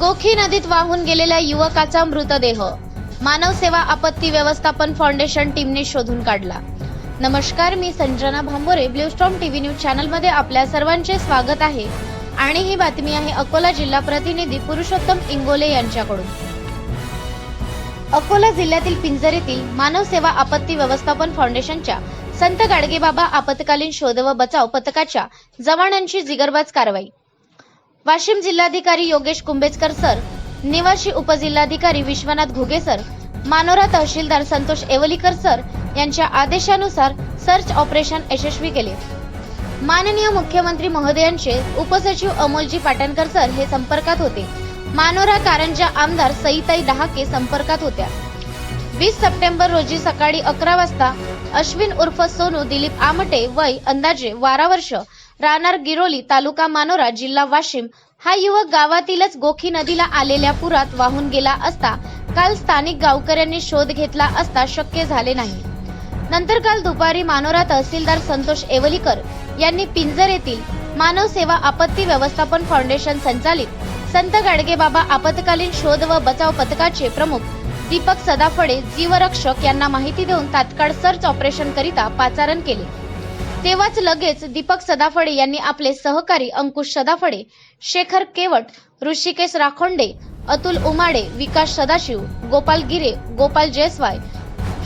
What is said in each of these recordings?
गोखी नदीत वाहून गेलेल्या युवकाचा मृतदेह. मानव सेवा आपत्ती व्यवस्थापन फाउंडेशन टीमने शोधून काढला. नमस्कार मी Sanjana Bhambore Bluestorm TV news चॅनलमध्ये आपल्या सर्वांचे स्वागत आहे. आणि ही बातमी आहे अकोला जिल्हा प्रतिनिधी पुरुषोत्तम इंगोले यांच्याकडून. अकोला जिल्ह्यातील पिंजर येथील मानव सेवा आपत्ती व्यवस्थापन फाउंडेशनच्या संत गाडगेबाबा आपत्कालीन शोध व बचाव पथकाच्या जवानांची जिगरबाज कारवाई. वाशिम जिल्हाधिकारी योगेश कुंभेजकर सर निवासी उपजिल्हाधिकारी विश्वनाथ घुगे सर मानोरा तहसीलदार संतोष एवलीकर सर यांच्या आदेशानुसार सर्च ऑपरेशन यशस्वी केले. माननीय मुख्यमंत्री महोदयांचे उपसचिव अमोलजी पाटणकर सर हे संपर्कात होते. मानोरा कारंजा आमदार सईताई डहाके संपर्कात होत्या. वीस सप्टेंबर रोजी सकाळी अकरा वाजता अश्विन उर्फ सोनू दिलीप आमटे वय अंदाजे बारा वर्ष राहणार गिरोली तालुका मानोरा जिल्हा वाशिम. हा युवक गावातीलच गोखी नदीला आलेल्या पुरात वाहून गेला असता काल स्थानिक गावकऱ्यांनी शोध घेतला असता शक्य झाले नाही. नंतर काल दुपारी मानोरा तहसीलदार संतोष एवलीकर यांनी पिंजर येथील मानव सेवा आपत्ती व्यवस्थापन फाउंडेशन संचालित संत गाडगेबाबा आपत्कालीन शोध व बचाव पथकाचे प्रमुख दीपक सदाफळे जीवरक्षक यांना माहिती देऊन तात्काळ सर्च ऑपरेशन करिता पाचारण केले. तेव्हाच लगेच दीपक सदाफळे यांनी आपले सहकारी अंकुश सदाफडे शेखर केवट ऋषिकेश राखोंडे अतुल उमाडे विकास सदाशिव गोपाल गिरे गोपाल जयस्वाय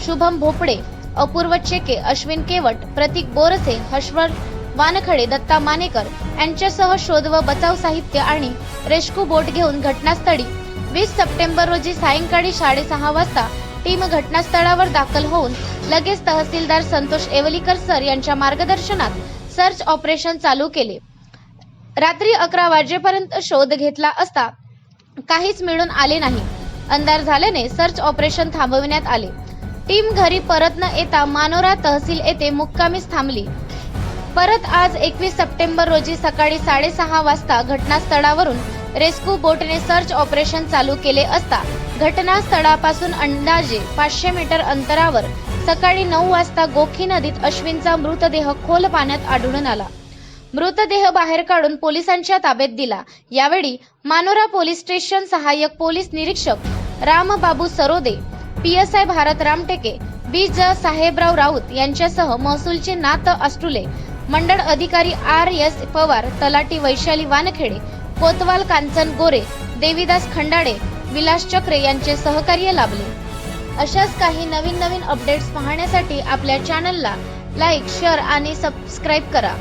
शुभम भोपडे अपूर्व चेके अश्विन केवट प्रतीक बोरसे हर्षवर वानखडे दत्ता मानेकर यांच्यासह शोध व बचाव साहित्य आणि रेस्क्यू बोट घेऊन घटनास्थळी वीस सप्टेंबर रोजी सायंकाळी साडेसहा वाजता टीम घटनास्थळावर दाखल होऊन लगेच तहसीलदार संतोष एवलीकर सर यांच्या मार्गदर्शनात सर्च ऑपरेशन चालू केले. रात्री अकरा वाजेपर्यंत शोध घेतला असता काहीच मिळून आले नाही. अंधार झाल्याने सर्च ऑपरेशन थांबविण्यात आले. टीम घरी परत न येता मानोरा तहसील येथे मुक्कामीच थांबली. परत आज एकवीस सप्टेंबर रोजी सकाळी साडेसहा वाजता घटनास्थळावरून रेस्क्यू बोटने सर्च ऑपरेशन चालू केले असता घटनास्थळापासून अंदाजे पाचशे मीटर अंतरावर सकाळी नऊ वाजता गोखी नदीत अश्विनचा मृतदेह खोल पाण्यात आढळून आला. मृतदेह बाहेर काढून पोलिसांच्या ताब्यात दिला. यावेळी मानोरा पोलीस स्टेशन सहाय्यक पोलीस निरीक्षक रामबाबू सरोदे पीएसआय भारत रामटेके बी ज साहेबराव राऊत यांच्यासह महसूलचे नात आस्ट्रुले मंडळ अधिकारी आर एस पवार तलाटी वैशाली वानखेडे कोतवाल कांचन गोरे देवीदास खंडाडे विलास चक्रे यांचे सहकार्य लाभले. अशाच काही नवीन नवीन अपडेट्स पाहण्यासाठी आपल्या चॅनलला लाईक शेअर आणि सबस्क्राईब करा.